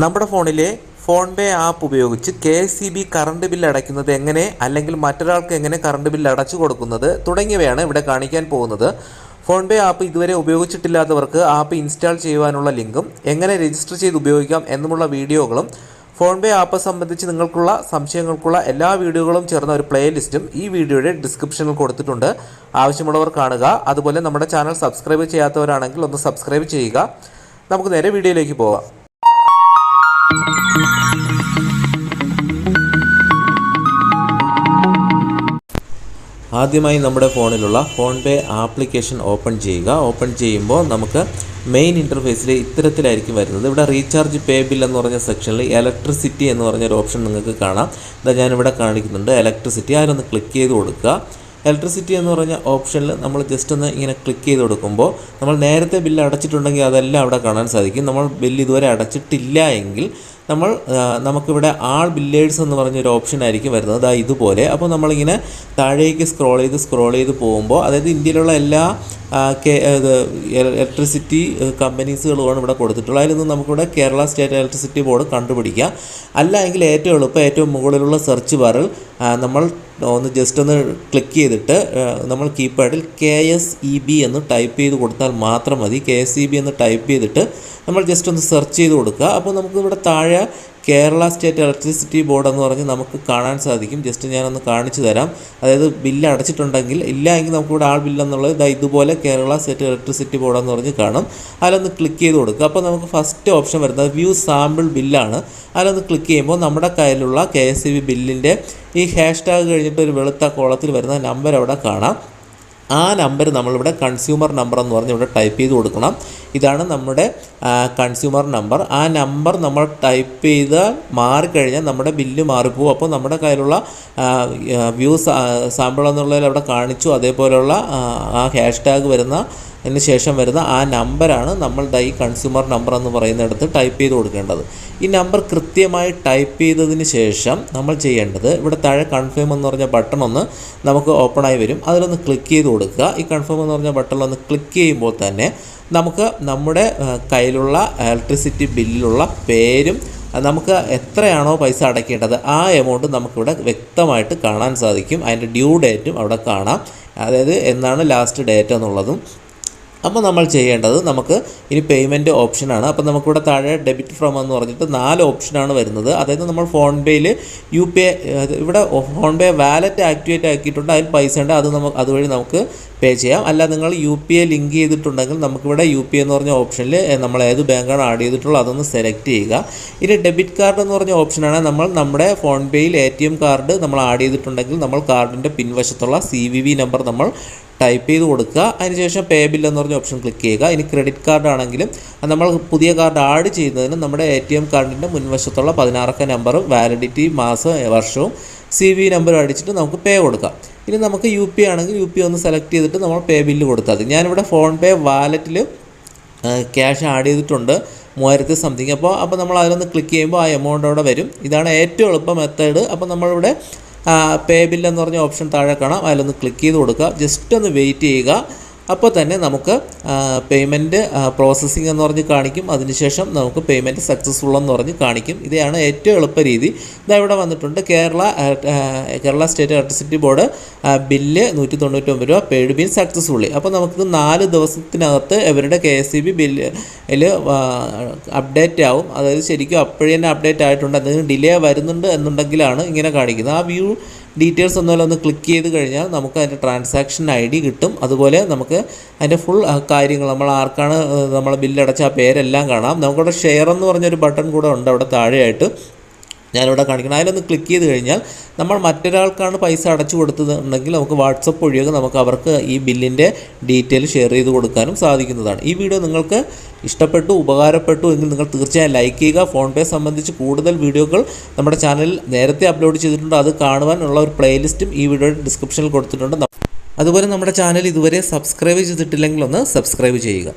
നമ്മുടെ ഫോണിലെ PhonePe app ഉപയോഗിച്ച് K S E B current bill അടയ്ക്കുന്നത് എങ്ങനെ അല്ലെങ്കിൽ മറ്റൊരാൾക്ക് എങ്ങനെ കറണ്ട് ബില്ല് അടച്ചു കൊടുക്കുന്നത് തുടങ്ങിയവയാണ് ഇവിടെ കാണിക്കാൻ പോകുന്നത്. ഫോൺ പേ ആപ്പ് ഇതുവരെ ഉപയോഗിച്ചിട്ടില്ലാത്തവർക്ക് ആപ്പ് ഇൻസ്റ്റാൾ ചെയ്യുവാനുള്ള ലിങ്കും എങ്ങനെ രജിസ്റ്റർ ചെയ്ത് ഉപയോഗിക്കാം എന്നുമുള്ള വീഡിയോകളും ഫോൺ പേ ആപ്പ് സംബന്ധിച്ച് നിങ്ങൾക്കുള്ള സംശയങ്ങൾക്കുള്ള എല്ലാ വീഡിയോകളും ചേർന്ന ഒരു പ്ലേലിസ്റ്റും ഈ വീഡിയോയുടെ ഡിസ്ക്രിപ്ഷനിൽ കൊടുത്തിട്ടുണ്ട്. ആവശ്യമുള്ളവർ കാണുക. അതുപോലെ നമ്മുടെ ചാനൽ സബ്സ്ക്രൈബ് ചെയ്യാത്തവരാണെങ്കിൽ ഒന്ന് സബ്സ്ക്രൈബ് ചെയ്യുക. നമുക്ക് നേരെ വീഡിയോയിലേക്ക് പോകാം ആദ്യമായി നമ്മുടെ ഫോണിലുള്ള ഫോൺ പേ ആപ്ലിക്കേഷൻ ഓപ്പൺ ചെയ്യുക. ഓപ്പൺ ചെയ്യുമ്പോൾ നമുക്ക് മെയിൻ ഇന്റർഫേസിൽ ഇത്തരത്തിലായിരിക്കും വരുന്നത്. ഇവിടെ റീചാർജ് പേ ബിൽ എന്ന് പറഞ്ഞ സെക്ഷനിൽ ഇലക്ട്രിസിറ്റി എന്ന് പറഞ്ഞൊരു ഓപ്ഷൻ നിങ്ങൾക്ക് കാണാം. ഇതാ ഞാനിവിടെ കാണിക്കുന്നുണ്ട്. ഇലക്ട്രിസിറ്റി. അതിലൊന്ന് ക്ലിക്ക് ചെയ്ത് കൊടുക്കുക. ഇലക്ട്രിസിറ്റി എന്ന് പറഞ്ഞ ഓപ്ഷനിൽ നമ്മൾ ജസ്റ്റ് ഒന്ന് ഇങ്ങനെ ക്ലിക്ക് ചെയ്ത് കൊടുക്കുമ്പോൾ നമ്മൾ നേരത്തെ ബില്ല് അടച്ചിട്ടുണ്ടെങ്കിൽ അതെല്ലാം അവിടെ കാണാൻ സാധിക്കും. നമ്മൾ ബില്ല് ഇതുവരെ അടച്ചിട്ടില്ല എങ്കിൽ നമ്മൾ നമുക്കിവിടെ ആൾ ബില്ലേഴ്സ് എന്ന് പറഞ്ഞൊരു ഓപ്ഷൻ ആയിരിക്കും വരുന്നത്. അതാ ഇതുപോലെ. അപ്പോൾ നമ്മളിങ്ങനെ താഴേക്ക് സ്ക്രോൾ ചെയ്ത് സ്ക്രോൾ ചെയ്ത് പോകുമ്പോൾ അതായത് ഇന്ത്യയിലുള്ള എല്ലാ ഇലക്ട്രിസിറ്റി കമ്പനീസുകളുമാണ് ഇവിടെ കൊടുത്തിട്ടുള്ളത്. അതിൽ നിന്ന് നമുക്കിവിടെ കേരള സ്റ്റേറ്റ് ഇലക്ട്രിസിറ്റി ബോർഡ് കണ്ടുപിടിക്കാം. അല്ല എങ്കിൽ ഏറ്റവും എളുപ്പം ഏറ്റവും മുകളിലുള്ള സെർച്ച് ബാറിൽ നമ്മൾ ഒന്ന് ജസ്റ്റ് ഒന്ന് ക്ലിക്ക് ചെയ്തിട്ട് നമ്മൾ കീപാഡിൽ കെ എസ് ഇ ബി എന്ന് ടൈപ്പ് ചെയ്ത് കൊടുത്താൽ മാത്രം മതി. കെ എസ് ഇ ബി എന്ന് ടൈപ്പ് ചെയ്തിട്ട് നമ്മൾ ജസ്റ്റ് ഒന്ന് സെർച്ച് ചെയ്ത് കൊടുക്കുക. അപ്പോൾ നമുക്ക് ഇവിടെ താഴെ കേരള സ്റ്റേറ്റ് ഇലക്ട്രിസിറ്റി ബോർഡ് എന്ന് പറഞ്ഞ് നമുക്ക് കാണാൻ സാധിക്കും. ജസ്റ്റ് ഞാനൊന്ന് കാണിച്ചു തരാം. അതായത് ബില്ല് അടച്ചിട്ടുണ്ടെങ്കിൽ ഇല്ല എങ്കിൽ നമുക്കിവിടെ ആൾ ബില്ലെന്നുള്ളത് ഇതാ ഇതുപോലെ കേരള സ്റ്റേറ്റ് ഇലക്ട്രിസിറ്റി ബോർഡ് എന്ന് പറഞ്ഞ് കാണും. അതിലൊന്ന് ക്ലിക്ക് ചെയ്ത് കൊടുക്കുക. അപ്പോൾ നമുക്ക് ഫസ്റ്റ് ഓപ്ഷൻ വരുന്നത് വ്യൂ സാമ്പിൾ ബില്ലാണ്. അതിലൊന്ന് ക്ലിക്ക് ചെയ്യുമ്പോൾ നമ്മുടെ കയ്യിലുള്ള കെ എസ് സി ബി ബില്ലിന്റെ ഈ ഹാഷ് ടാഗ് കഴിഞ്ഞിട്ട് ഒരു വെളുത്ത കോളത്തിൽ വരുന്ന നമ്പർ അവിടെ കാണാം. ആ നമ്പർ നമ്മളിവിടെ കൺസ്യൂമർ നമ്പർ എന്ന് പറഞ്ഞ് ഇവിടെ ടൈപ്പ് ചെയ്ത് കൊടുക്കണം. ഇതാണ് നമ്മുടെ കൺസ്യൂമർ നമ്പർ ആ നമ്പർ നമ്മൾ ടൈപ്പ് ചെയ്ത് മാറിക്കഴിഞ്ഞാൽ നമ്മുടെ ബില്ല് മാറിപ്പോവും. അപ്പോൾ നമ്മുടെ കയ്യിലുള്ള വ്യൂ സാമ്പിൾ എന്നുള്ളതിൽ അവിടെ കാണിച്ചു. അതേപോലെയുള്ള ആ, ഹാഷ് ടാഗ് വരുന്ന അതിന് ശേഷം വരുന്ന ആ നമ്പറാണ് നമ്മളുടെ ഈ കൺസ്യൂമർ നമ്പർ എന്ന് പറയുന്നിടത്ത് ടൈപ്പ് ചെയ്ത് കൊടുക്കേണ്ടത്. ഈ നമ്പർ കൃത്യമായി ടൈപ്പ് ചെയ്തതിന് ശേഷം നമ്മൾ ചെയ്യേണ്ടത് ഇവിടെ താഴെ കൺഫേം എന്ന് പറഞ്ഞ ബട്ടൺ ഒന്ന് നമുക്ക് ഓപ്പൺ ആയി വരും. അതിലൊന്ന് ക്ലിക്ക് ചെയ്ത് കൊടുക്കുക. ഈ കൺഫേം എന്ന് പറഞ്ഞ ബട്ടണിൽ ഒന്ന് ക്ലിക്ക് ചെയ്യുമ്പോൾ തന്നെ നമുക്ക് നമ്മുടെ ആ, കയ്യിലുള്ള ഇലക്ട്രിസിറ്റി ബില്ലിലുള്ള പേരും നമുക്ക് എത്രയാണോ പൈസ അടയ്ക്കേണ്ടത് ആ എമൗണ്ട് നമുക്കിവിടെ വ്യക്തമായിട്ട് കാണാൻ സാധിക്കും. അതിന്റെ ഡ്യൂ ഡേറ്റും അവിടെ കാണാം. അതായത് എന്നാണ് ലാസ്റ്റ് ഡേറ്റ് എന്നുള്ളതും. അപ്പോൾ നമ്മൾ ചെയ്യേണ്ടത് നമുക്ക് ഇനി പേയ്മെന്റ് ഓപ്ഷനാണ് അപ്പോൾ നമുക്കിവിടെ താഴെ ഡെബിറ്റ് ഫ്രം എന്ന് പറഞ്ഞിട്ട് നാല് ഓപ്ഷനാണ് വരുന്നത്. അതായത് നമ്മൾ ഫോൺ പേയിൽ യു പി ഐ ഇവിടെ ഫോൺ പേ വാലറ്റ് ആക്ടിവേറ്റ് ആക്കിയിട്ടുണ്ട്. അതിൽ പൈസ ഉണ്ട്. അത് നമുക്ക് അതുവഴി നമുക്ക് പേ ചെയ്യാം. അല്ല നിങ്ങൾ യു പി ഐ ലിങ്ക് ചെയ്തിട്ടുണ്ടെങ്കിൽ നമുക്കിവിടെ യു പി എന്ന് പറഞ്ഞ ഓപ്ഷനിൽ നമ്മൾ ഏത് ബാങ്കാണ് ആഡ് ചെയ്തിട്ടുള്ളത് അതൊന്ന് സെലക്ട് ചെയ്യുക. ഇനി ഡെബിറ്റ് കാർഡ് എന്ന് പറഞ്ഞ ഓപ്ഷനാണ് നമ്മൾ നമ്മുടെ ഫോൺ പേയിൽ എ ടി എം കാർഡ് നമ്മൾ ആഡ് ചെയ്തിട്ടുണ്ടെങ്കിൽ നമ്മൾ കാർഡിന്റെ പിൻവശത്തുള്ള സി വി വി നമ്പർ നമ്മൾ ടൈപ്പ് ചെയ്ത് കൊടുക്കുക. അതിനുശേഷം പേ ബിൽ എന്ന് പറഞ്ഞ ഓപ്ഷൻ ക്ലിക്ക് ചെയ്യുക. ഇനി ക്രെഡിറ്റ് കാർഡ് ആണെങ്കിലും നമ്മൾ പുതിയ കാർഡ് ആഡ് ചെയ്യുന്നതിന് നമ്മുടെ എ ടി എം കാർഡിന്റെ മുൻവശത്തുള്ള പതിനാറക്ക നമ്പറും വാലിഡിറ്റി മാസം വർഷവും സി വി നമ്പറും അടിച്ചിട്ട് നമുക്ക് പേ കൊടുക്കാം. ഇനി നമുക്ക് യു പി ആണെങ്കിൽ യു പി ഒന്ന് സെലക്ട് ചെയ്തിട്ട് നമ്മൾ പേ ബില്ല് കൊടുത്താൽ മതി. ഞാനിവിടെ ഫോൺ പേ വാലറ്റിൽ ക്യാഷ് ആഡ് ചെയ്തിട്ടുണ്ട്. മൂവായിരത്തി സംതിങ് അപ്പോൾ അപ്പോൾ നമ്മൾ അതിലൊന്ന് ക്ലിക്ക് ചെയ്യുമ്പോൾ ആ എമൗണ്ട് അവിടെ വരും. ഇതാണ് ഏറ്റവും എളുപ്പ മെത്തേഡ് അപ്പോൾ നമ്മളിവിടെ പേ ബിൽ എന്ന് പറഞ്ഞ ഓപ്ഷൻ താഴെ കാണാം. അതിലൊന്ന് ക്ലിക്ക് ചെയ്ത് കൊടുക്കുക. ജസ്റ്റ് ഒന്ന് വെയിറ്റ് ചെയ്യുക. അപ്പോൾ തന്നെ നമുക്ക് പേയ്മെന്റ് പ്രോസസ്സിംഗ് എന്ന് പറഞ്ഞ് കാണിക്കും. അതിനുശേഷം നമുക്ക് പേയ്മെന്റ് സക്സസ്ഫുൾ എന്ന് പറഞ്ഞ് കാണിക്കും. ഇതാണ് ഏറ്റവും എളുപ്പ രീതി. ഇതാ ഇവിടെ വന്നിട്ടുണ്ട് Kerala Kerala state electricity board bill നൂറ്റി തൊണ്ണൂറ്റൊമ്പത് രൂപ പെയ്ഡ് ബിൽ സക്സസ്ഫുള്ളി അപ്പോൾ നമുക്ക് നാല് ദിവസത്തിനകത്ത് ഇവരുടെ K S C B update ആവും. അതായത് ശരിക്കും അപ്പോഴേ തന്നെ അപ്ഡേറ്റ് ആയിട്ടുണ്ട്. എന്തെങ്കിലും ഡിലേ വരുന്നുണ്ട് എന്നുണ്ടെങ്കിലാണ് ഇങ്ങനെ കാണിക്കുന്നത്. ആ വ്യൂ ഡീറ്റെയിൽസ് ഒന്നുമല്ല ഒന്ന് ക്ലിക്ക് ചെയ്ത് കഴിഞ്ഞാൽ നമുക്ക് അതിന്റെ ട്രാൻസാക്ഷൻ ഐ ഡി കിട്ടും. അതുപോലെ നമുക്ക് അതിന്റെ ഫുൾ കാര്യങ്ങൾ നമ്മൾ ആർക്കാണ് നമ്മൾ ബില്ലടച്ച ആ പേരെല്ലാം കാണാം. നമുക്കവിടെ ഷെയർ എന്ന് പറഞ്ഞൊരു ബട്ടൺ കൂടെ ഉണ്ട് അവിടെ താഴെയായിട്ട്. ഞാനിവിടെ കാണിക്കണം അതിലൊന്ന് ക്ലിക്ക് ചെയ്ത് കഴിഞ്ഞാൽ നമ്മൾ മറ്റൊരാൾക്കാണ് പൈസ അടച്ചു കൊടുത്തതുണ്ടെങ്കിൽ നമുക്ക് വാട്സപ്പ് വഴിയൊക്കെ നമുക്ക് അവർക്ക് ഈ ബില്ലിന്റെ ഡീറ്റെയിൽ ഷെയർ ചെയ്ത് കൊടുക്കാനും സാധിക്കുന്നതാണ്. ഈ വീഡിയോ നിങ്ങൾക്ക് ഇഷ്ടപ്പെട്ടു ഉപകാരപ്പെട്ടു എങ്കിൽ നിങ്ങൾ തീർച്ചയായും ലൈക്ക് ചെയ്യുക. ഫോൺ പേ സംബന്ധിച്ച് കൂടുതൽ വീഡിയോകൾ നമ്മുടെ ചാനലിൽ നേരത്തെ അപ്ലോഡ് ചെയ്തിട്ടുണ്ട്. അത് കാണുവാനുള്ള ഒരു പ്ലേലിസ്റ്റും ഈ വീഡിയോയുടെ ഡിസ്ക്രിപ്ഷനിൽ കൊടുത്തിട്ടുണ്ട്. അതുപോലെ നമ്മുടെ ചാനൽ ഇതുവരെ സബ്സ്ക്രൈബ് ചെയ്തിട്ടില്ലെങ്കിൽ ഒന്ന് സബ്സ്ക്രൈബ് ചെയ്യുക.